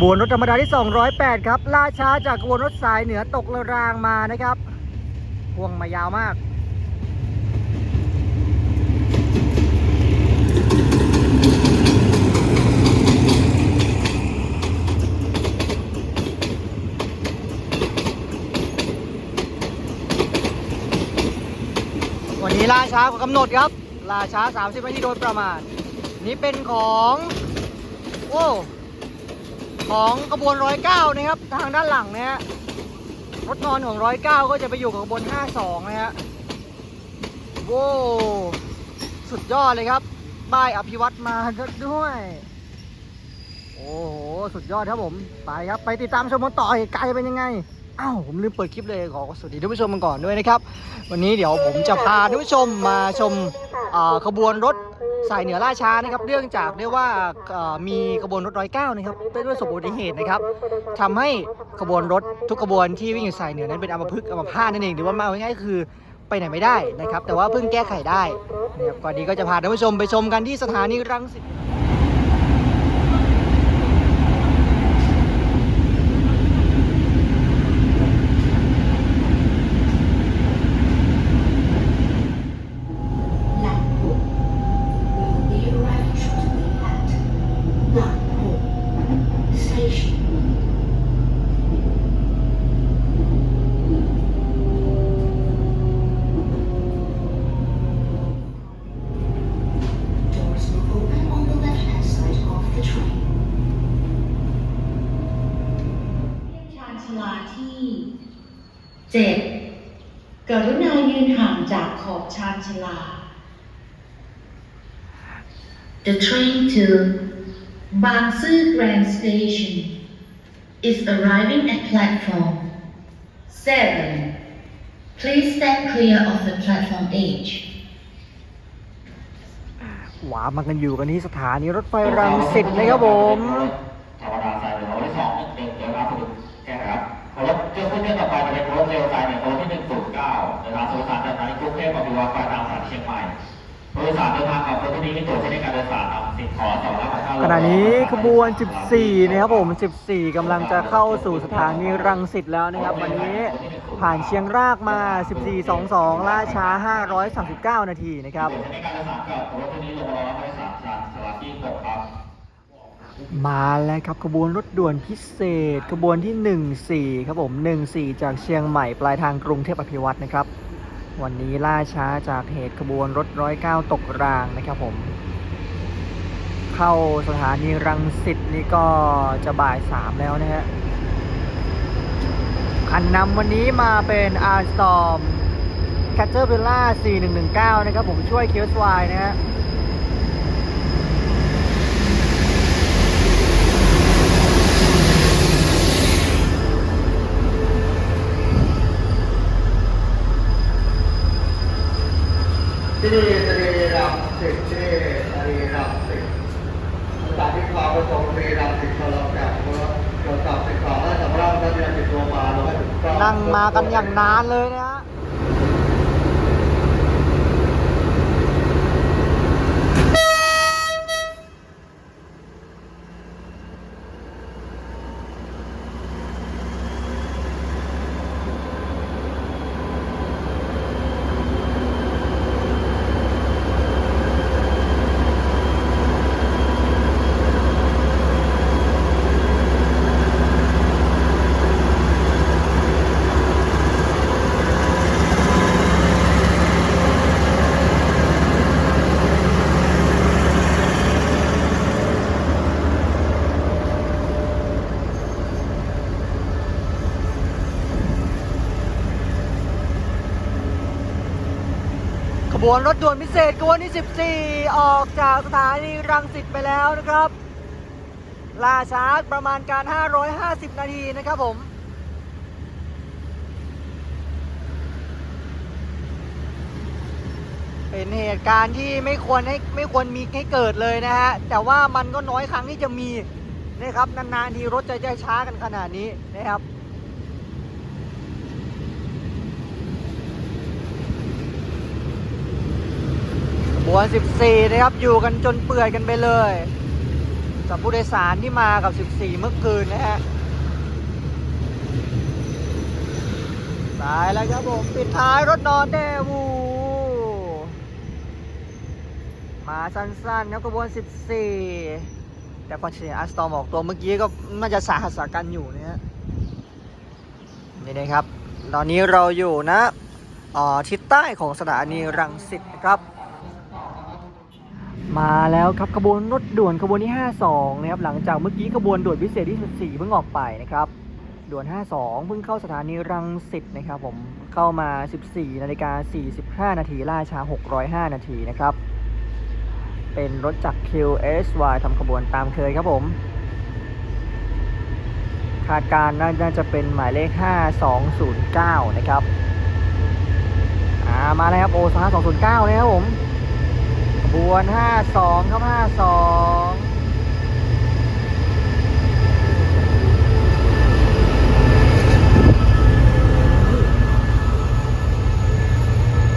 บวนรถธรรมดาที่ 208 ครับ ล่าช้าจากขบวนรถสายเหนือตกระรางมานะครับพ่วงมายาวมาก วันนี้ล่าช้ากว่ากำหนดครับ ล่าช้า 30นาทีโดยประมาณ นี่เป็นของ โอ้ ของขบวนร้อยเก้านะครับทางด้านหลังนะฮะรถนอนของร้อยเก้าก็จะไปอยู่กับขบวนห้าสองนะฮะโว้สุดยอดเลยครับป้ายอภิวัตมาด้วย โอ้โห สุดยอดครับผม ไปครับ ไปติดตามชมกันต่อเหตุการณ์จะเป็นยังไง อ้าว ผมลืมเปิดคลิปเลยขอสวัสดีท่านผู้ชมกันก่อนด้วยนะครับ วันนี้เดี๋ยวผมจะพาท่านผู้ชมมาชม ขบวนรถสายเหนือล่าช้านะครับเนื่องจากได้ว่าเอ่อมีขบวนรถร้อยเก้านะครับเป็นด้วยสบอุบัติเหตุนะครับทำให้ขบวนรถทุกขบวนที่วิ่งอยู่สายเหนือนั้นเป็นอัมพฤกษ์อัมพาตนั่นเองหรือว่ามาเอาง่ายๆคือไปไหนไม่ได้นะครับ แต่ว่าเพิ่งแก้ไขได้นะครับก่อนนี้ก็จะพาท่านผู้ชมไปชมกันที่สถานีรังสิต 7. กรุณายืนห่างจากขอบชาญชาลา The train to Bang Sue Grand Station is arriving at platform 7. Please stand clear of the platform edge. หวามากันอยู่กันที่สถานีรถไฟรังสิตนะครับผม เป็นรถเร็วสายหนึ่งรถที่หนึ่งศูนย์เก้านะครับสุรสารจากสถานีกรุงเทพปฏิวัติไปตามสายเชียงใหม่ผู้โดยสารเดินทางกับรถที่นี้มีตั๋วใช้ในการโดยสารนำสิ่งของสำหรับค่าขณะนี้ขบวน 14 นะครับผม 14กำลังจะเข้าสู่สถานีรังสิตแล้วนะครับ วันนี้ผ่านเชียงรากมา 1422 ล่าช้า 539 นาทีนะครับ มาแล้วครับขบวนรถด่วนพิเศษขบวนที่ 14 ครับผม 14 จากเชียงใหม่ปลายทางกรุงเทพอภิวัตนะครับ วันนี้ล่าช้าจากเหตุขบวนรถ109ตกรางนะครับผม เข้าสถานีรังสิตนี่ก็จะบ่าย3แล้วนะฮะคันนำวันนี้มาเป็น r s t o r m c a t e r p i l l a r 4119 นะครับผมช่วยเคียวสวายนะฮะ ที่นี่สรีรังสิตที่นี่สรีรังสิตาที่ความประสงค์สรีรังสิตสำหรับจากเมื่อเกี่ยวกับสิ่งขาและสำรับท่านที่ติดตัวมาเราก็นั่งมากันอย่างนานเลยนะฮะ ขบวนรถด่วนพิเศษขบวนที่ 14 ออกจากสถานีรังสิตไปแล้วนะครับล่าช้าประมาณการ 550 นาทีนะครับผม เป็นเหตุการณ์ที่ไม่ควรให้ไม่ควรมีให้เกิดเลยนะฮะ แต่ว่ามันก็น้อยครั้งที่จะมีนะครับ นานๆทีรถจะจช้ากันขนาดนี้นะครับ ขบว14 นะครับ อยู่กันจนเปื่อยกันไปเลยกับผู้โดยสารที่มากับ 14 เมื่อคืนนะฮะสายแล้วครับผมปิดท้ายรถนอนแดวูมาสั้นๆนะขบวน 14 แต่พอเชียร์อาร์สตอมออกตัวเมื่อกี้ก็น่าจะสาหัสกันอยู่นะฮะนี่นะครับ ตอนนี้เราอยู่นะอ่อทิศใต้ของสถานีรังสิตนะครับ มาแล้วครับขบวนรถด่วนขบวนที่ 52 นะครับหลังจากเมื่อกี้ขบวนด่วนพิเศษที่14เพิ่งออกไปนะครับด่วน 52 เพิ่งเข้าสถานีรังสิตนะครับผมเข้ามา 14นาฬิกา45 นาทีล่าช้า 605 นาทีนะครับ เป็นรถจาก QSY ทำขบวนตามเคยครับผม คาดการณ์น่าจะเป็นหมายเลข 5209 นะครับ อ่า มาแล้วครับโอ5209 นะครับผม บวน52ครับ52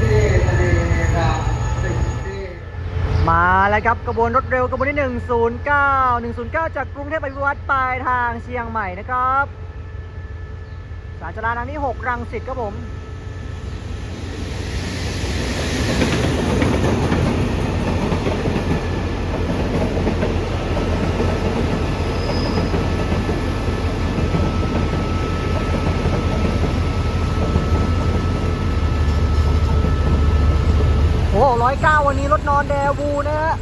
ที่สถานีรังสิตที่มาแล้วครับกระบวนรถเร็วกระบวนที่ 109 109 จากกรุงเทพไปพิวัตรปลายทางเชียงใหม่นะครับ สารจราทางที่ 6 รังสิตครับผม โอ้ ร้อยเก้าวันนี้รถนอนแดวูนะฮะ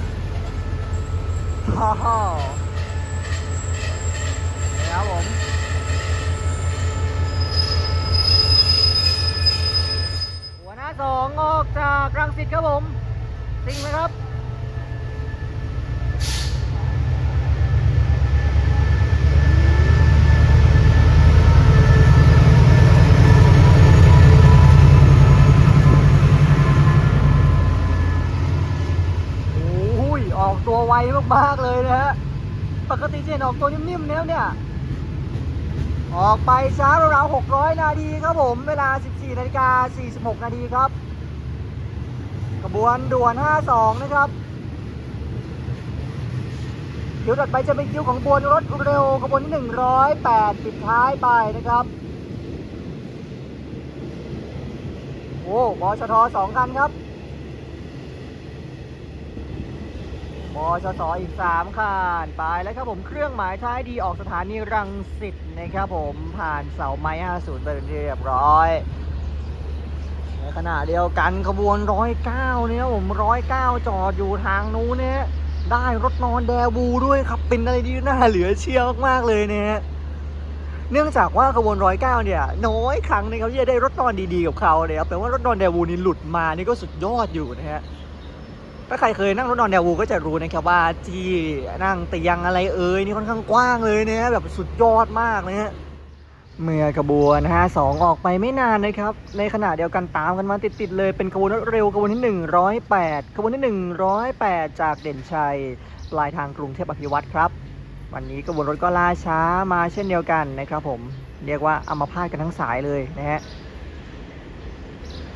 ฮ่าฮ่านี่ครับผมหัวหน้าสองออกจากรังสิตครับผม จริงไหมครับ โอ้ยออกตัวไวมาก ๆ เลยนะฮะ ปกติจะเห็น ออกตัวนิ่มๆแล้วเนี่ย ออกไปช้าราวๆ600 นาทีครับผม เวลา 14นาฬิกา46 นาทีครับกระบวนด่วน 52 นะครับคิวถัดไปจะเป็นคิวของบวนรถเร็วขบวนที่ 108 ปิดท้ายไปนะครับ โอ้บอชทสองคันครับ บชสอีก 3คันไปแล้วครับผมเครื่องหมายท้ายดีออกสถานีรังสิตนะครับผมผ่านเสาไม้ 50 ไปเป็นที่เรียบร้อย ในขณะเดียวกันขบวนร้อยเก้าเนี่ยผมร้อยเก้าจอดอยู่ทางนู้นเนี่ยได้รถนอนแดวูด้วยครับเป็นอะไรที่น่าเหลือเชื่อมากๆเลยเนี่ยเนื่องจากว่าขบวนร้อยเก้าเนี่ยน้อยครั้งนะครับที่จะได้รถนอนดีๆกับเขาเลยครับแปลว่ารถนอนแดวูนี่หลุดมานี่ก็สุดยอดอยู่นะฮะ ถ้าใครเคยนั่งรถนอนแดวูก็จะรู้นะครับว่าที่นั่งเตียงอะไรเอ่ยนี่ค่อนข้างกว้างเลยนี่ยแบบสุดยอดมากนะฮะเมื่อขบวน 52 ออกไปไม่นานนะครับ ในขณะเดียวกันตามกันมาติดๆเลยเป็นขบวนรถเร็วขบวนที่ 108ขบวนที่ 108 จากเด่นชัยปลายทางกรุงเทพอภิวัตรครับ วันนี้ขบวนรถก็ล่าช้ามาเช่นเดียวกันนะครับผมเรียกว่าอัมาพาตกันทั้งสายเลยนะฮะ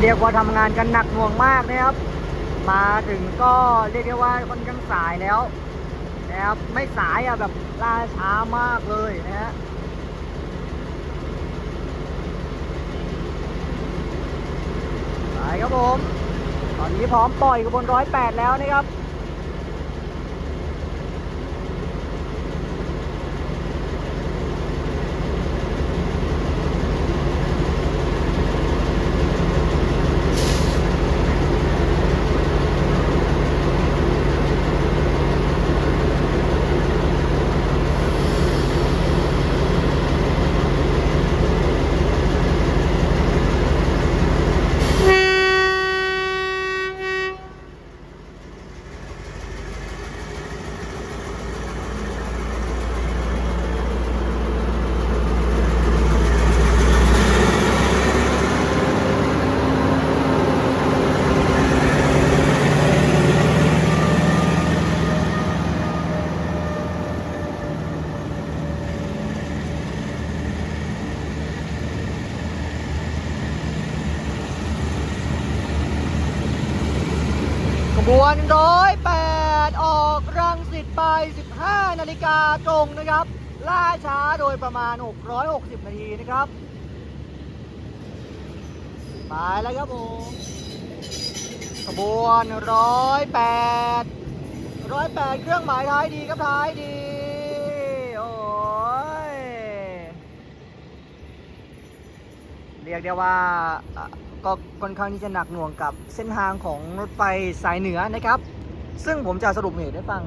เรียกว่าทำงานกันหนักหน่วงมากนะครับ มาถึงก็เรียกได้ว่าค่อนข้างสายแล้วนะครับไม่สายอะแบบล่าช้ามากเลยนะฮะ ไป ครับผม ตอนนี้พร้อมปล่อยกระบวนร้อยแปดแล้วนะครับ วนร้อยแปดออกรังสิตไป 15 นาฬิกาตรงนะครับ ล่าช้าโดยประมาณ 660 นาทีนะครับไปแล้วครับผมขบวนร้อยแปดร้อยแปดเครื่องหมายท้ายดีครับท้ายดี เรียกได้ว่าก็ค่อนข้างที่จะหนักหน่วงกับเส้นทางของรถไฟสายเหนือนะครับ ซึ่งผมจะสรุปเหตุให้ฟัง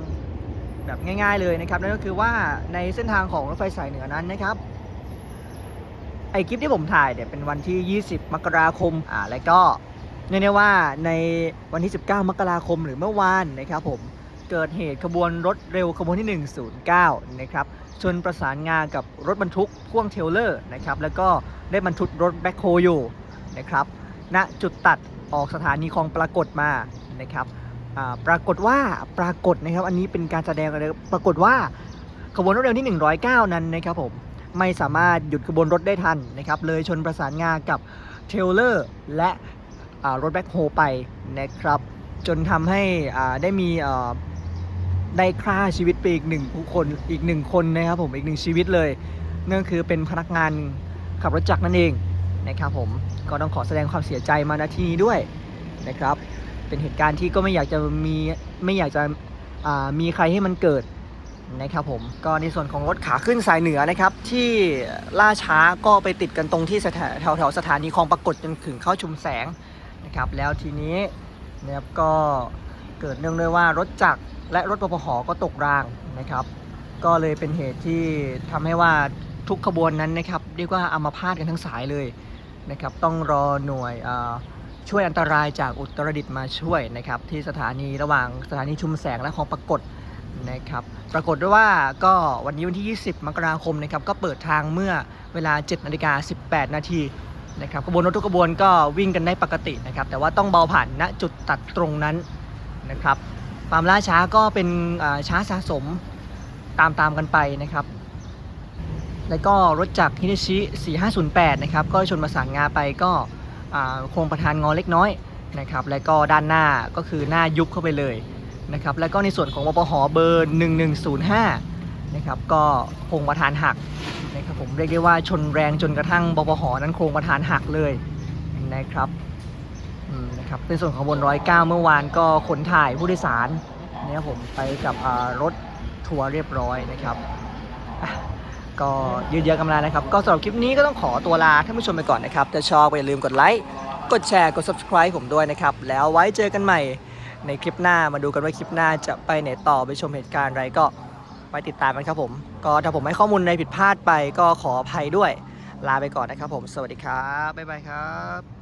แบบง่าย ๆเลยนะครับนั่นก็คือว่าในเส้นทางของรถไฟสายเหนือนั้นนะครับไอคลิปที่ผมถ่ายเนี่ยเป็นวันที่ 20 มกราคมอ่าแล้วก็เรียกได้ว่าในวันที่ 19 มกราคมหรือเมื่อวานนะครับผม เกิดเหตุขบวนรถเร็วขบวนที่ 109 นะครับชนประสานงากับรถบรรทุกพ่วงเทลเลอร์นะครับแล้วก็ได้บรรทุกรถแบ็คโฮอยู่นะครับณจุดตัดออกสถานีคลองปรากฏมานะครับปรากฏว่าปรากฏนะครับอันนี้เป็นการแสดงอะไรปรากฏว่าขบวนรถเร็วที่ 109 นั้นนะครับผมไม่สามารถหยุดขบวนรถได้ทันนะครับเลยชนประสานงากับเทลเลอร์และรถแบ็คโฮไปนะครับจนทำให้ได้มี ได้ฆ่าชีวิตไปอีกหนึ่งผู้คนอีกหนึ่งคนนะครับผมอีกหนึ่งชีวิตเลยนั่นคือเป็นพนักงานขับรถจักรนั่นเองนะครับผมก็ต้องขอแสดงความเสียใจมาณที่นี้ด้วยนะครับ เป็นเหตุการณ์ที่ก็ไม่อยากจะมีไม่อยากจะมีใครให้มันเกิดนะครับผมก็ในส่วนของรถขาขึ้นสายเหนือนะครับที่ล่าช้าก็ไปติดกันตรงที่แถวแถวสถานีคลองปรากฏจนถึงเข้าชุมแสงนะครับแล้วทีนี้นะครับก็เกิดเนื่องด้วยว่ารถจักร และรถปภก็ตกรางนะครับ ก็เลยเป็นเหตุที่ทำให้ว่าทุกขบวนนั้นนะครับเรียกว่าอัมาพาตกันทั้งสายเลยนะครับต้องรอหน่วยช่วยอันตรายจากอุตรดิตถ์มาช่วยนะครับที่สถานีระหว่างสถานีชุมแสงและคลองปรากฏนะครับปรากฏด้วยว่าก็วันนี้วันที่ 20 มกราคมนะครับก็เปิดทางเมื่อเวลา 7นาฬิกา18 นาทีนะครับขบวนรถทุกขบวนก็วิ่งกันได้ปกตินะครับแต่ว่าต้องเบาผ่านณจุดตัดตรงนั้นนะครับ ความล่าช้าก็เป็นช้าสะสมตามตามกันไปนะครับ แล้วก็รถจากฮิเดชิ 4508 นะครับ ก็ชนประสานงาไปก็โครงประธานงอเล็กน้อยนะครับ แล้วก็ด้านหน้าก็คือหน้ายุบเข้าไปเลยนะครับ แล้วก็ในส่วนของวปหเบอร์ 1105 นะครับ ก็โครงประธานหักนะครับผมเรียกได้ว่าชนแรงจนกระทั่งบปหนั้นโครงประธานหักเลยนะครับ ครับในส่วนของบนร้อยเก้าเมื่อวานก็ขนถ่ายผู้โดยสารเนะครับผมไปกับรถทัวร์เรียบร้อยนะครับก็ยืดเยื้อกันมาแล้วนะครับ ก็สำหรับคลิปนี้ก็ต้องขอตัวลาท่านผู้ชมไปก่อนนะครับถ้าชอบก็อย่าลืมกดไลค์กดแชร์กด subscribe ผมด้วยนะครับ แล้วไว้เจอกันใหม่ในคลิปหน้ามาดูกันว่าคลิปหน้าจะไปไหนต่อไปชมเหตุการณ์อะไรก็ไปติดตามกันครับผม ก็ถ้าผมให้ข้อมูลในผิดพลาดไปก็ขออภัยด้วยลาไปก่อนนะครับผม สวัสดีครับ บ๊ายบายครับ